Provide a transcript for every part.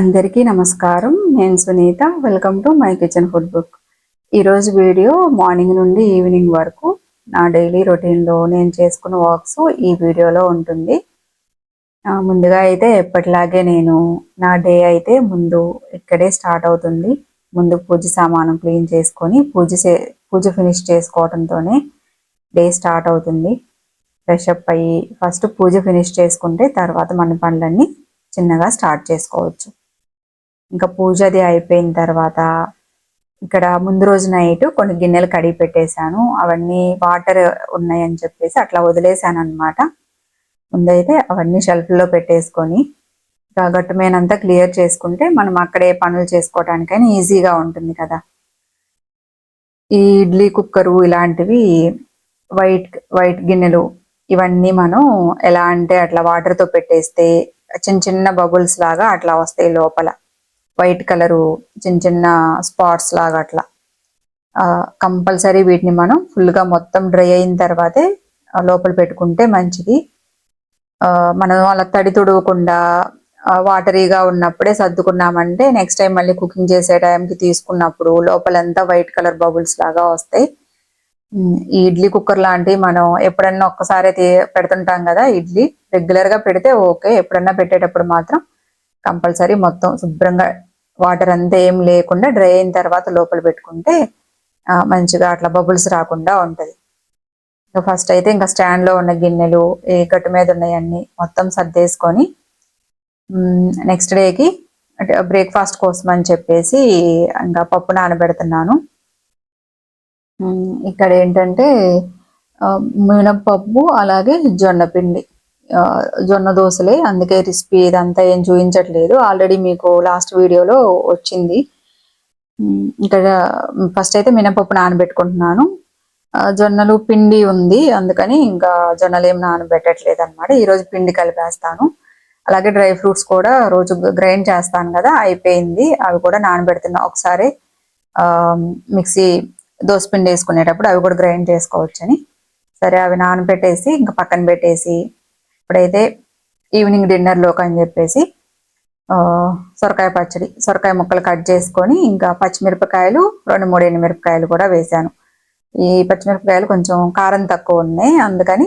అందరికీ నమస్కారం. నేను Sunitha. Welcome to my kitchen food book ఈరోజు వీడియో మార్నింగ్ నుండి ఈవినింగ్ వరకు నా డైలీ రొటీన్లో నేను చేసుకున్న వాక్స్ ఈ వీడియోలో ఉంటుంది. ముందుగా అయితే ఎప్పటిలాగే నేను నా డే అయితే ముందు ఇక్కడే స్టార్ట్ అవుతుంది. ముందు పూజ సామానం క్లీన్ చేసుకొని పూజ చే- పూజ ఫినిష్ చేసుకోవడంతోనే డే స్టార్ట్ అవుతుంది. ఫ్రెష్ అప్ అయ్యి ఫస్ట్ పూజ ఫినిష్ చేసుకుంటే తర్వాత మన పనులన్నీ చిన్నగా స్టార్ట్ చేసుకోవచ్చు. ఇంకా పూజ అది అయిపోయిన తర్వాత ఇక్కడ ముందు రోజు నైట్ కొన్ని గిన్నెలు కడిగి పెట్టేశాను. అవన్నీ వాటర్ ఉన్నాయని చెప్పేసి అట్లా వదిలేశాను అనమాట ముందైతే అవన్నీ షెల్ఫ్లో లో పెట్టేసుకొని ఇంకా క్లియర్ చేసుకుంటే మనం అక్కడే పనులు చేసుకోవటానికైనా ఈజీగా ఉంటుంది కదా. ఈ ఇడ్లీ కుక్కరు ఇలాంటివి వైట్ వైట్ గిన్నెలు ఇవన్నీ మనం ఎలా అంటే అట్లా వాటర్తో పెట్టేస్తే చిన్న చిన్న బబుల్స్ లాగా అట్లా వస్తాయి లోపల. వైట్ కలరు చిన్న చిన్న స్పాట్స్ లాగా అట్లా. కంపల్సరీ వీటిని మనం ఫుల్గా గా మొత్తం డ్రై అయిన తర్వాతే లోపల పెట్టుకుంటే మంచిది. ఆ, మనం అలా తడి తుడవకుండా వాటరీగా ఉన్నప్పుడే సర్దుకున్నామంటే నెక్స్ట్ టైం మళ్ళీ కుకింగ్ చేసే టైంకి తీసుకున్నప్పుడు లోపలంతా వైట్ కలర్ బబుల్స్ లాగా వస్తాయి. ఈ ఇడ్లీ కుక్కర్ లాంటివి మనం ఎప్పుడన్నా ఒక్కసారి పెడుతుంటాం కదా ఇడ్లీ. రెగ్యులర్గా పెడితే ఓకే ఎప్పుడన్నా పెట్టేటప్పుడు మాత్రం కంపల్సరీ మొత్తం శుభ్రంగా వాటర్ అంతా ఏం లేకుండా డ్రై అయిన తర్వాత లోపల పెట్టుకుంటే మంచిగా అట్లా బబుల్స్ రాకుండా ఉంటది. ఇంకా ఫస్ట్ అయితే ఇంకా స్టాండ్లో ఉన్న గిన్నెలు ఏ గట్టు మీద ఉన్నాయన్నీ మొత్తం సర్దేసుకొని నెక్స్ట్ డేకి అంటే బ్రేక్ఫాస్ట్ కోసం అని చెప్పేసి ఇంకా పప్పు నానబెడుతున్నాను. ఇక్కడ ఏంటంటే మినప్పప్పు అలాగే జొన్న పిండి. జొన్న దోశలే అందుకే రెసిపీ ఇదంతా ఏం చూపించట్లేదు. ఆల్రెడీ మీకు లాస్ట్ వీడియోలో వచ్చింది. ఇక్కడ ఫస్ట్ అయితే మినపప్పు నానబెట్టుకుంటున్నాను. జొన్నలు పిండి ఉంది అందుకని ఇంకా జొన్నలు ఏం నానబెట్టట్లేదు అనమాట ఈరోజు పిండి కలిపేస్తాను. అలాగే డ్రై ఫ్రూట్స్ కూడా రోజు గ్రైండ్ చేస్తాను కదా అయిపోయింది. అవి కూడా నానబెడుతున్నా. ఒకసారి మిక్సీ దోశ పిండి వేసుకునేటప్పుడు అవి కూడా గ్రైండ్ చేసుకోవచ్చని. సరే అవి నానబెట్టేసి ఇంకా పక్కన పెట్టేసి ఇప్పుడైతే ఈవినింగ్ డిన్నర్లోకి అని చెప్పేసి ఆ, సొరకాయ పచ్చడి సొరకాయ ముక్కలు కట్ చేసుకొని ఇంకా పచ్చిమిరపకాయలు రెండు మూడు ఎండుమిరపకాయలు కూడా వేశాను ఈ పచ్చిమిరపకాయలు కొంచెం కారం తక్కువ ఉన్నాయి అందుకని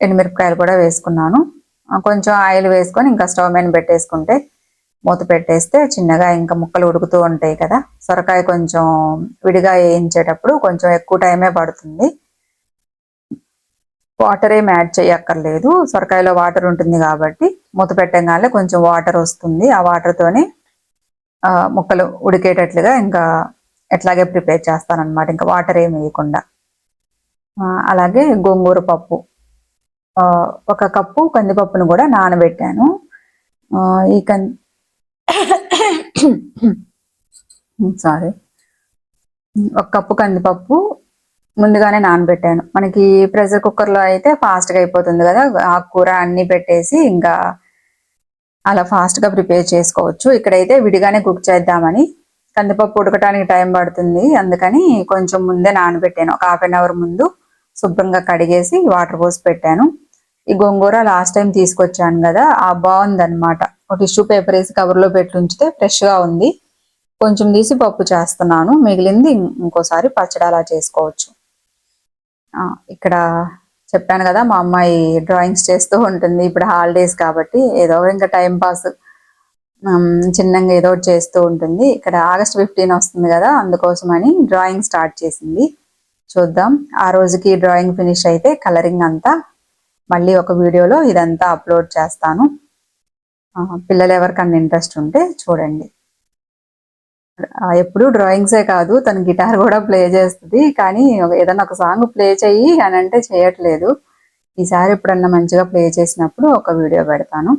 ఎండుమిరపకాయలు కూడా వేసుకున్నాను. కొంచెం ఆయిల్ వేసుకొని ఇంకా స్టవ్ మీద పెట్టేసుకుంటే మూత పెట్టేస్తే చిన్నగా ఇంకా ముక్కలు ఉడుకుతూ ఉంటాయి కదా. సొరకాయ కొంచెం విడిగా వేయించేటప్పుడు కొంచెం ఎక్కువ టైమే పడుతుంది. వాటర్ ఏం యాడ్ చేయక్కర్లేదు. సొరకాయలో వాటర్ ఉంటుంది కాబట్టి మూత పెట్టగానే కొంచెం వాటర్ వస్తుంది. ఆ వాటర్తోనే ముక్కలు ఉడికేటట్లుగా ఇంకా ఎట్లాగే ప్రిపేర్ చేస్తాను అనమాట ఇంకా వాటర్ ఏమి వేయకుండా. అలాగే గోంగూర పప్పు. ఒక కప్పు కందిపప్పును కూడా నానబెట్టాను. ఈ కం సారీ. ఒక కప్పు కందిపప్పు ముందుగానే నానబెట్టాను. మనకి ప్రెషర్ కుక్కర్లో అయితే ఫాస్ట్గా అయిపోతుంది కదా ఆకుకూర అన్ని పెట్టేసి ఇంకా అలా ఫాస్ట్గా ప్రిపేర్ చేసుకోవచ్చు. ఇక్కడైతే విడిగానే కుక్ చేద్దామని. కందిపప్పు ఉడకటానికి టైం పడుతుంది అందుకని కొంచెం ముందే నానబెట్టాను. ఒక హాఫ్ అన్ అవర్ ముందు శుభ్రంగా కడిగేసి వాటర్ పోసి పెట్టాను. ఈ గోంగూర లాస్ట్ టైం తీసుకొచ్చాను కదా ఆ బాగుంది అనమాట ఒక టిష్యూ పేపర్ వేసి కవర్లో పెట్టి ఉంచితే ఫ్రెష్గా ఉంది. కొంచెం తీసి పప్పు చేస్తున్నాను. మిగిలింది ఇంకోసారి పచ్చడి అలా చేసుకోవచ్చు. ఇక్కడ చెప్పాను కదా మా అమ్మాయి డ్రాయింగ్స్ చేస్తూ ఉంటుంది. ఇప్పుడు హాలిడేస్ కాబట్టి ఏదో ఇంకా టైం పాస్ చిన్నగా ఏదో ఒకటి చేస్తూ ఉంటుంది. ఇక్కడ ఆగస్ట్ ఫిఫ్టీన్ వస్తుంది కదా అందుకోసమని డ్రాయింగ్ స్టార్ట్ చేసింది. చూద్దాం. ఆ రోజుకి డ్రాయింగ్ ఫినిష్ అయితే కలరింగ్ అంతా మళ్ళీ ఒక వీడియోలో ఇదంతా అప్లోడ్ చేస్తాను. పిల్లలు ఎవరికన్నా ఇంట్రెస్ట్ ఉంటే చూడండి. ఎప్పుడు డ్రాయింగ్సే కాదు తను గిటార్ కూడా ప్లే చేస్తుంది. కానీ ఏదైనా ఒక సాంగ్ ప్లే చెయ్యి అని అంటే చేయట్లేదు. ఈసారి ఎప్పుడన్నా మంచిగా ప్లే చేసినప్పుడు ఒక వీడియో పెడతాను.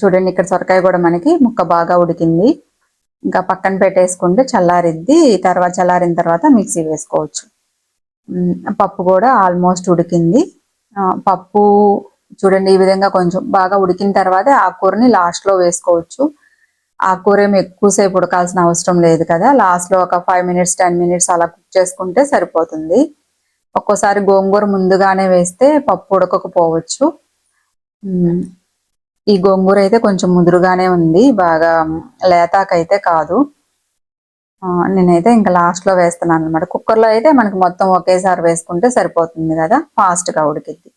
చూడండి ఇక్కడ సొరకాయ కూడా మనకి ముక్క బాగా ఉడికింది. ఇంకా పక్కన పెట్టేసుకుంటే చల్లారిద్ది. తర్వాత చల్లారిన తర్వాత మిక్సీ వేసుకోవచ్చు. పప్పు కూడా ఆల్మోస్ట్ ఉడికింది. పప్పు చూడండి ఈ విధంగా కొంచెం బాగా ఉడికిన తర్వాత ఆకుకూరని లాస్ట్లో వేసుకోవచ్చు. ఆకుకూర ఏమి ఎక్కువసేపు ఉడకాల్సిన అవసరం లేదు కదా. లాస్ట్లో ఒక ఫైవ్ మినిట్స్ టెన్ మినిట్స్ అలా కుక్ చేసుకుంటే సరిపోతుంది. ఒక్కోసారి గోంగూర ముందుగానే వేస్తే పప్పు ఉడకకపోవచ్చు. ఈ గోంగూర అయితే కొంచెం ముదురుగానే ఉంది. బాగా లేతాకైతే కాదు. నేనైతే ఇంకా లాస్ట్లో వేస్తున్నాను అనమాట కుక్కర్లో అయితే మనకి మొత్తం ఒకేసారి వేసుకుంటే సరిపోతుంది కదా. ఫాస్ట్గా ఉడికిద్ది.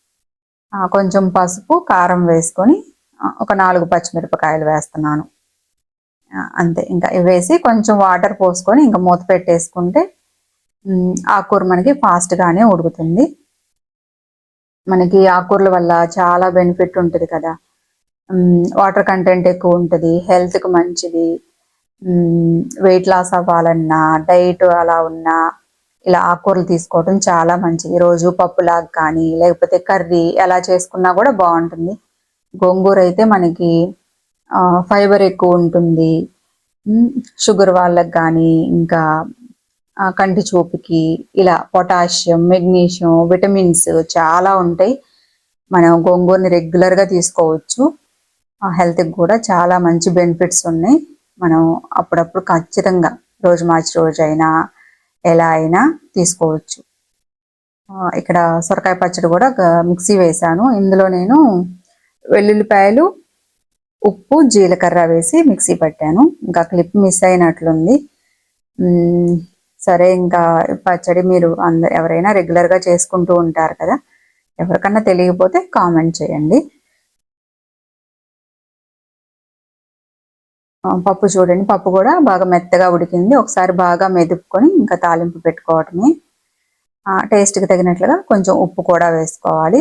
కొంచెం పసుపు కారం వేసుకొని ఒక నాలుగు పచ్చిమిరపకాయలు వేస్తున్నాను. అంతే. ఇంకా వేసి కొంచెం వాటర్ పోసుకొని ఇంకా మూత పెట్టేసుకుంటే ఆకుకూర మనకి ఫాస్ట్ గానే ఉడుకుతుంది. మనకి ఆకుకూరల వల్ల చాలా బెనిఫిట్ ఉంటుంది కదా. వాటర్ కంటెంట్ ఎక్కువ ఉంటుంది హెల్త్కి మంచిది. వెయిట్ లాస్ అవ్వాలన్నా డైట్ అలా ఉన్నా ఇలా ఆకుకూరలు తీసుకోవడం చాలా మంచిది. రోజు పప్పులాగా కానీ లేకపోతే కర్రీ ఎలా చేసుకున్నా కూడా బాగుంటుంది. గోంగూర అయితే మనకి ఫైబర్ ఎక్కువ ఉంటుంది. షుగర్ వాళ్ళకి కానీ ఇంకా కంటి చూపుకి ఇలా పొటాషియం మెగ్నీషియం విటమిన్స్ చాలా ఉంటాయి. మనం గోంగూరని రెగ్యులర్గా తీసుకోవచ్చు. ఆ హెల్త్కి కూడా చాలా మంచి బెనిఫిట్స్ ఉన్నాయి. మనం అప్పుడప్పుడు ఖచ్చితంగా రోజు మార్చి రోజు అయినా ఎలా అయినా తీసుకోవచ్చు. ఇక్కడ సొరకాయ పచ్చడి కూడా మిక్సీ వేశాను. ఇందులో నేను వెల్లుల్లిపాయలు ఉప్పు జీలకర్ర వేసి మిక్సీ పట్టాను. ఇంకా క్లిప్ మిస్ అయినట్లుంది. సరే ఇంకా పచ్చడి మీరు అంద ఎవరైనా రెగ్యులర్గా చేసుకుంటూ ఉంటారు కదా ఎవరికన్నా తెలియకపోతే కామెంట్ చేయండి. పప్పు చూడండి. పప్పు కూడా బాగా మెత్తగా ఉడికింది. ఒకసారి బాగా మెదుపుకొని ఇంకా తాలింపు పెట్టుకోవటమే. టేస్ట్కి తగినట్లుగా కొంచెం ఉప్పు కూడా వేసుకోవాలి.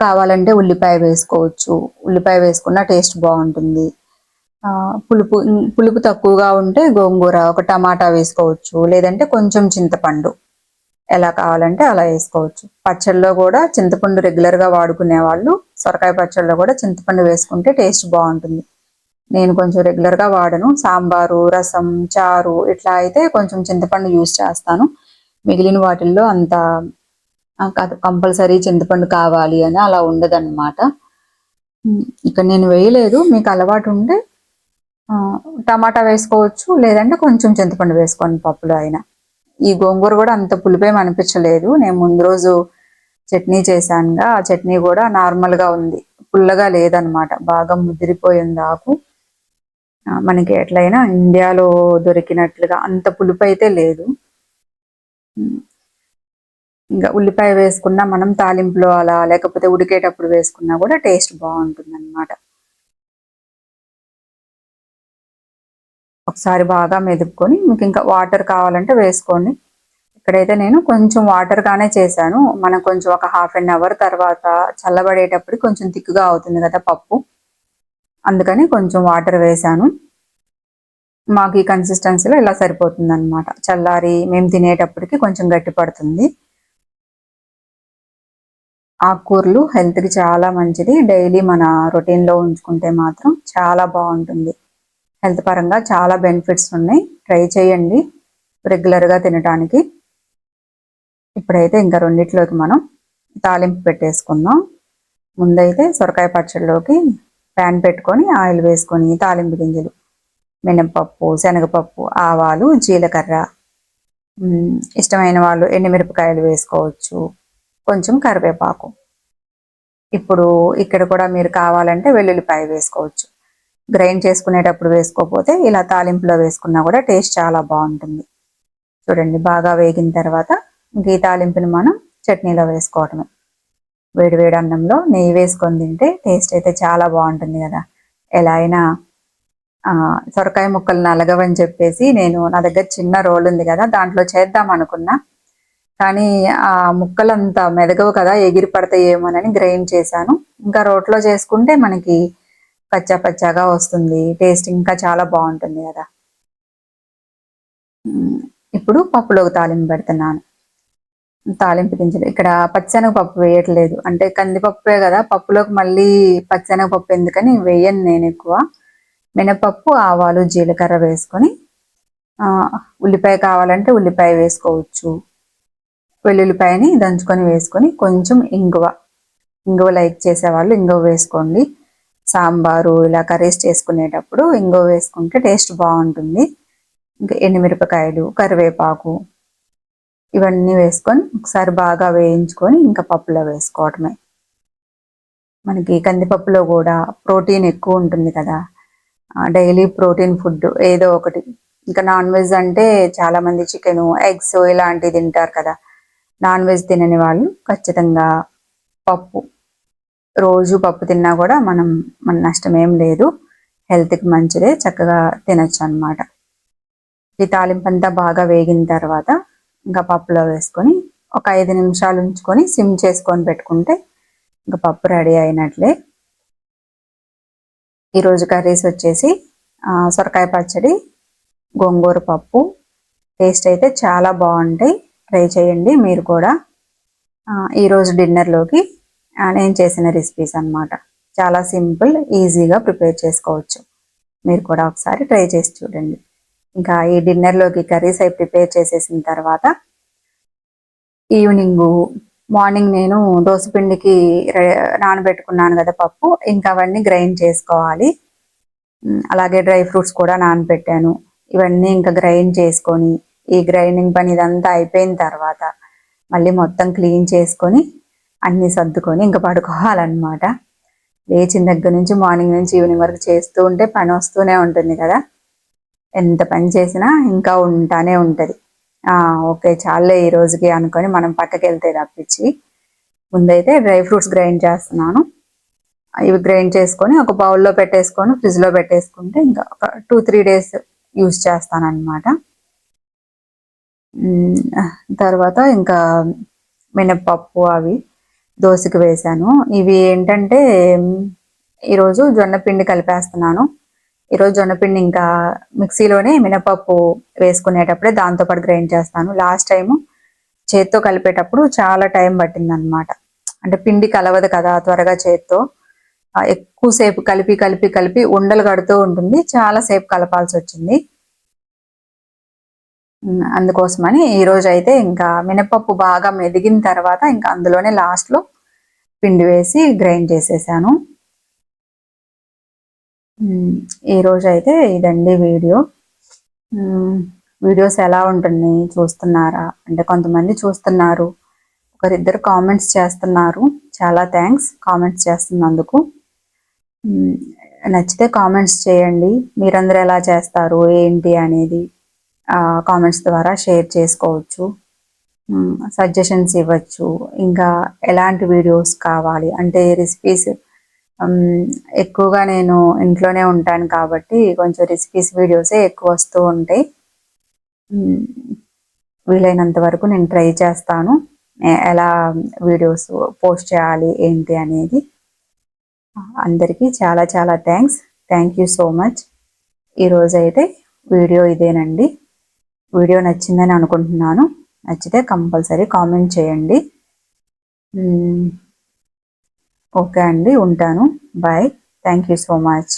కావాలంటే ఉల్లిపాయ వేసుకోవచ్చు. ఉల్లిపాయ వేసుకున్న టేస్ట్ బాగుంటుంది. పులుపు పులుపు తక్కువగా ఉంటే గోంగూర ఒక టమాటా వేసుకోవచ్చు. లేదంటే కొంచెం చింతపండు. ఎలా కావాలంటే అలా వేసుకోవచ్చు. పచ్చళ్ళలో కూడా చింతపండు రెగ్యులర్గా వాడుకునే వాళ్ళు సొరకాయ పచ్చళ్ళలో కూడా చింతపండు వేసుకుంటే టేస్ట్ బాగుంటుంది. నేను కొంచెం రెగ్యులర్గా వాడను. సాంబారు రసం చారు ఇట్లా అయితే కొంచెం చింతపండు యూస్ చేస్తాను. మిగిలిన వాటిల్లో అంత కంపల్సరీ చింతపండు కావాలి అని అలా ఉండదన్నమాట. ఇక్కడ నేను వేయలేదు మీకు అలవాటు ఉంటే టమాటా వేసుకోవచ్చు లేదంటే కొంచెం చింతపండు వేసుకోండి పప్పులో అయినా. ఈ గోంగూర కూడా అంత పులిపేం అనిపించలేదు. నేను ముందు రోజు చట్నీ చేశానుగా ఆ చట్నీ కూడా నార్మల్గా ఉంది. పుల్లగా లేదనమాట బాగా ముదిరిపోయింది ఆకు. మనకి ఎట్లయినా ఇండియాలో దొరికినట్లుగా అంత పులుపు అయితే లేదు ఇంకా ఉల్లిపాయ వేసుకున్నా మనం తాలింపులో అలా లేకపోతే ఉడికేటప్పుడు వేసుకున్నా కూడా టేస్ట్ బాగుంటుంది అనమాట ఒకసారి బాగా మెదుపుకొని మీకు ఇంకా వాటర్ కావాలంటే వేసుకోండి. ఇక్కడైతే నేను కొంచెం వాటర్ గానే చేశాను. మనం కొంచెం ఒక హాఫ్ అన్ అవర్ తర్వాత చల్లబడేటప్పుడు కొంచెం థిక్గా అవుతుంది కదా పప్పు. అందుకని కొంచెం వాటర్ వేశాను. మాకు ఈ కన్సిస్టెన్సీలో ఇలా సరిపోతుంది అనమాట చల్లారి మేము తినేటప్పటికి కొంచెం గట్టి పడుతుంది. ఆకుకూరలు హెల్త్కి చాలా మంచిది. డైలీ మన రొటీన్లో ఉంచుకుంటే మాత్రం చాలా బాగుంటుంది. హెల్త్ పరంగా చాలా బెనిఫిట్స్ ఉన్నాయి. ట్రై చేయండి రెగ్యులర్గా తినడానికి ఇప్పుడైతే ఇంకా రెండిట్లోకి మనం తాలింపు పెట్టేసుకుందాం. ముందైతే సొరకాయ పచ్చడిలోకి ప్యాన్ పెట్టుకొని ఆయిల్ వేసుకొని తాలింపు గింజలు. మినపప్పు శనగపప్పు ఆవాలు జీలకర్ర. ఇష్టమైన వాళ్ళు ఎండుమిరపకాయలు వేసుకోవచ్చు? కొంచెం కరివేపాకు. ఇప్పుడు ఇక్కడ కూడా మీరు కావాలంటే వెల్లుల్లిపాయ వేసుకోవచ్చు. గ్రైండ్ చేసుకునేటప్పుడు వేసుకోకపోతే ఇలా తాలింపులో వేసుకున్నా కూడా టేస్ట్ చాలా బాగుంటుంది. చూడండి బాగా వేగిన తర్వాత ఇంక ఈ తాలింపుని మనం చట్నీలో వేసుకోవటమే వేడి వేడి అన్నంలో నెయ్యి వేసుకొని తింటే టేస్ట్ అయితే చాలా బాగుంటుంది కదా. ఎలా అయినా సొరకాయ ముక్కలు నలగవని చెప్పేసి నేను నా దగ్గర చిన్న రోల్ ఉంది కదా దాంట్లో చేద్దాం అనుకున్నా. కానీ ఆ ముక్కలంతా మెదగవు కదా ఎగిరి పడతాయేమోనని గ్రైండ్ చేశాను. ఇంకా రోట్లో చేసుకుంటే మనకి పచ్చా పచ్చాగా వస్తుంది. టేస్ట్ ఇంకా చాలా బాగుంటుంది కదా. ఇప్పుడు పప్పులోకి తాలింపు పెడుతున్నాను. తాలింపు గింజలు ఇక్కడ పచ్చెనగపప్పు వేయట్లేదు. అంటే కందిపప్పే కదా పప్పులోకి మళ్ళీ పచ్చెనగపప్పు ఎందుకని వేయను నేను ఎక్కువ. మినపప్పు ఆవాలు జీలకర్ర వేసుకొని ఉల్లిపాయ కావాలంటే ఉల్లిపాయ వేసుకోవచ్చు. వెల్లుల్లిపాయని దంచుకొని వేసుకొని కొంచెం ఇంగువ. ఇంగువ లైక్ చేసేవాళ్ళు ఇంగువ వేసుకోండి. సాంబారు ఇలా కర్రీస్ చేసుకునేటప్పుడు ఇంగువ వేసుకుంటే టేస్ట్ బాగుంటుంది. ఇంకా ఎండుమిరపకాయలు కరివేపాకు ఇవన్నీ వేసుకొని ఒకసారి బాగా వేయించుకొని ఇంకా పప్పులో వేసుకోవటమే. మనకి కందిపప్పులో కూడా ప్రోటీన్ ఎక్కువ ఉంటుంది కదా. డైలీ ప్రోటీన్ ఫుడ్ ఏదో ఒకటి. ఇంకా నాన్ వెజ్ అంటే చాలా మంది చికెన్ ఎగ్స్ ఇలాంటివి తింటారు కదా. నాన్ వెజ్ తినని వాళ్ళు ఖచ్చితంగా పప్పు. రోజు పప్పు తిన్నా కూడా మనం మన నష్టం ఏం లేదు. హెల్త్కి మంచిదే చక్కగా తినచ్చు అనమాట ఈ తాలింపు అంతా బాగా వేగిన తర్వాత ఇంకా పప్పులో వేసుకొని ఒక ఐదు నిమిషాలు ఉంచుకొని సిమ్ చేసుకొని పెట్టుకుంటే ఇంకా పప్పు రెడీ అయినట్లే. ఈరోజు కర్రీస్ వచ్చేసి సొరకాయ పచ్చడి గోంగూర పప్పు. టేస్ట్ అయితే చాలా బాగుంటాయి. ట్రై చేయండి. మీరు కూడా ఈరోజు డిన్నర్లోకి నేను చేసిన రెసిపీస్ అనమాట చాలా సింపుల్ ఈజీగా ప్రిపేర్ చేసుకోవచ్చు. మీరు కూడా ఒకసారి ట్రై చేసి చూడండి. ఇంకా ఈ డిన్నర్లోకి కర్రీస్ అవి ప్రిపేర్ చేసేసిన తర్వాత ఈవినింగ్ మార్నింగ్ నేను దోసపిండికి నానబెట్టుకున్నాను కదా పప్పు. ఇంకా అవన్నీ గ్రైండ్ చేసుకోవాలి. అలాగే డ్రై ఫ్రూట్స్ కూడా నానబెట్టాను. ఇవన్నీ ఇంకా గ్రైండ్ చేసుకొని ఈ గ్రైండింగ్ పని ఇదంతా అయిపోయిన తర్వాత మళ్ళీ మొత్తం క్లీన్ చేసుకొని అన్నీ సర్దుకొని ఇంకా పడుకోవాలన్నమాట. లేచిన దగ్గర నుంచి మార్నింగ్ నుంచి ఈవినింగ్ వరకు చేస్తూ ఉంటే పని వస్తూనే ఉంటుంది కదా. ఎంత పని చేసినా ఇంకా ఉంటానే ఉంటుంది. ఓకే చాలే ఈ రోజుకి అనుకొని మనం పక్కకి వెళ్తే తప్పించి. ముందైతే డ్రై ఫ్రూట్స్ గ్రైండ్ చేస్తున్నాను. ఇవి గ్రైండ్ చేసుకొని ఒక బౌల్లో పెట్టేసుకొని ఫ్రిడ్జ్లో పెట్టేసుకుంటే ఇంకా ఒక టూ త్రీ డేస్ యూస్ చేస్తాను అనమాట తర్వాత ఇంకా మినప్పప్పు అవి దోశకి వేశాను ఇవి ఏంటంటే ఈరోజు జొన్నపిండి కలిపేస్తున్నాను. ఈరోజు జొన్నపిండి ఇంకా మిక్సీలోనే మినపప్పు వేసుకునేటప్పుడే దాంతోపాటు గ్రైండ్ చేస్తాను. లాస్ట్ టైము చేత్తో కలిపేటప్పుడు చాలా టైం పట్టిందనమాట. అంటే పిండి కలవదు కదా త్వరగా చేత్తో. ఎక్కువసేపు కలిపి కలిపి కలిపి ఉండలు కడుతూ ఉంటుంది. చాలా సేపు కలపాల్సి వచ్చింది. అందుకోసమని ఈరోజు అయితే ఇంకా మినపప్పు బాగా మెదిగిన తర్వాత ఇంకా అందులోనే లాస్ట్లో పిండి వేసి గ్రైండ్ చేసేసాను. ఈరోజు అయితే ఇదండి వీడియో. వీడియోస్ ఎలా ఉంటుంది చూస్తున్నారా? అంటే కొంతమంది చూస్తున్నారు ఒకరిద్దరు కామెంట్స్ చేస్తున్నారు. చాలా థ్యాంక్స్ కామెంట్స్ చేస్తున్నందుకు. నచ్చితే కామెంట్స్ చేయండి. మీరందరూ ఎలా చేస్తారు ఏంటి అనేది కామెంట్స్ ద్వారా షేర్ చేసుకోవచ్చు. సజెషన్స్ ఇవ్వచ్చు. ఇంకా ఎలాంటి వీడియోస్ కావాలి? అంటే రెసిపీస్ ఎక్కువగా నేను ఇంట్లోనే ఉంటాను కాబట్టి కొంచెం రెసిపీస్ వీడియోసే ఎక్కువ వస్తూ ఉంటాయి. వీలైనంత వరకు నేను ట్రై చేస్తాను. ఎలా వీడియోస్ పోస్ట్ చేయాలి ఏంటి అనేది. అందరికీ చాలా చాలా thanks thank you so much ఈరోజైతే వీడియో ఇదేనండి. వీడియో నచ్చిందని అనుకుంటున్నాను. నచ్చితే కంపల్సరీ కామెంట్ చేయండి. ఓకే అండి ఉంటాను. Bye. Thank you so much.